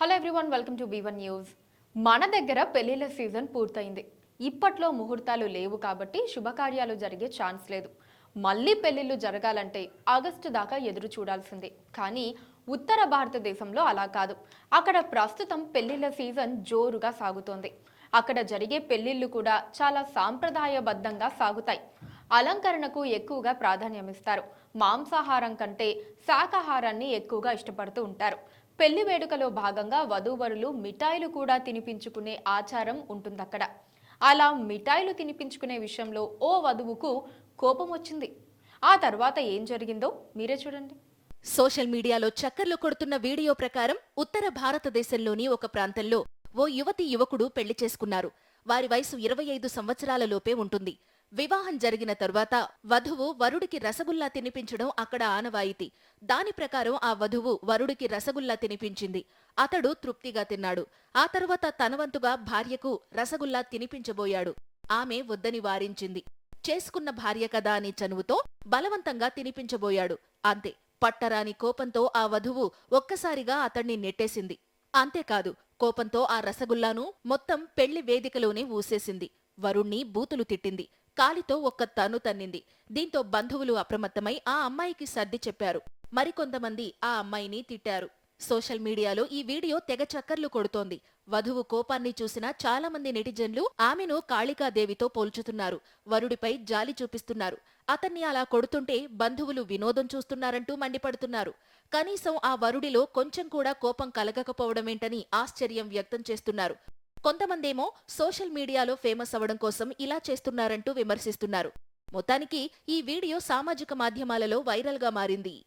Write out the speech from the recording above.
Hello everyone welcome to B one news మన దగ్గర పెళ్ళిళ్ళ సీజన్ పూర్తయింది. ఇప్పట్లో ముహూర్తాలు లేవు కాబట్టి శుభకార్యాలు జరిగే ఛాన్స్ లేదు. మళ్ళీ పెళ్ళిళ్ళు జరగాలంటే ఆగస్టు దాకా ఎదురు చూడాల్సిందే. కానీ ఉత్తర భారతదేశంలో అలా కాదు. అక్కడ ప్రస్తుతం పెళ్ళిళ్ళ సీజన్ జోరుగా సాగుతోంది. అక్కడ జరిగే పెళ్ళిళ్ళు కూడా చాలా సాంప్రదాయబద్ధంగా సాగుతాయి. అలంకరణకు ఎక్కువగా ప్రాధాన్యమిస్తారు. మాంసాహారం కంటే శాకాహారాన్ని ఎక్కువగా ఇష్టపడుతూ ఉంటారు. పెళ్ళి వేడుకలో భాగంగా వధూవరులు మిఠాయిలు కూడా తినిపించుకునే ఆచారం ఉంటుందక్కడ. అలా మిఠాయిలు తినిపించుకునే విషయంలో ఓ వధువుకు కోపం వచ్చింది. ఆ తర్వాత ఏం జరిగిందో మీరే చూడండి. సోషల్ మీడియాలో చక్కర్లు కొడుతున్న వీడియో ప్రకారం ఉత్తర భారతదేశంలోని ఒక ప్రాంతంలో ఓ యువతి యువకుడు పెళ్ళి చేసుకున్నారు. వారి వయసు ఇరవై ఐదు సంవత్సరాల లోపే ఉంటుంది. వివాహం జరిగిన తరువాత వధువు వరుడికి రసగుల్లా తినిపించడం అక్కడ ఆనవాయితీ. దాని ప్రకారం ఆ వధువు వరుడికి రసగుల్లా తినిపించింది. అతడు తృప్తిగా తిన్నాడు. ఆ తరువాత తనవంతుగా భార్యకు రసగుల్లా తినిపించబోయాడు. ఆమె వద్దని వారించింది. చేసుకున్న భార్య కదా అని చనువుతో బలవంతంగా తినిపించబోయాడు. అంతే. పట్టరాని కోపంతో ఆ వధువు ఒక్కసారిగా అతణ్ణి నెట్టేసింది. అంతేకాదు కోపంతో ఆ రసగుల్లాను మొత్తం పెళ్ళి వేదికలోనే ఊసేసింది. వరుణ్ణి బూతులు తిట్టింది. కాలితో ఒక్క తన్ను తన్నింది. దీంతో బంధువులు అప్రమత్తమై ఆ అమ్మాయికి సర్ది చెప్పారు. మరికొంతమంది ఆ అమ్మాయిని తిట్టారు. సోషల్ మీడియాలో ఈ వీడియో తెగ చక్కర్లు కొడుతోంది. వధువు కోపాన్ని చూసిన చాలా మంది నెటిజన్లు ఆమెను కాళికాదేవితో పోల్చుతున్నారు. వరుడిపై జాలి చూపిస్తున్నారు. అతన్ని అలా కొడుతుంటే బంధువులు వినోదం చూస్తున్నారంటూ మండిపడుతున్నారు. కనీసం ఆ వరుడిలో కొంచెం కూడా కోపం కలగకపోవడమేంటని ఆశ్చర్యం వ్యక్తం చేస్తున్నారు. కొంతమందేమో సోషల్ మీడియాలో ఫేమస్ అవ్వడం కోసం ఇలా చేస్తున్నారంటూ విమర్శిస్తున్నారు. మొత్తానికి ఈ వీడియో సామాజిక మాధ్యమాలలో వైరల్గా మారింది.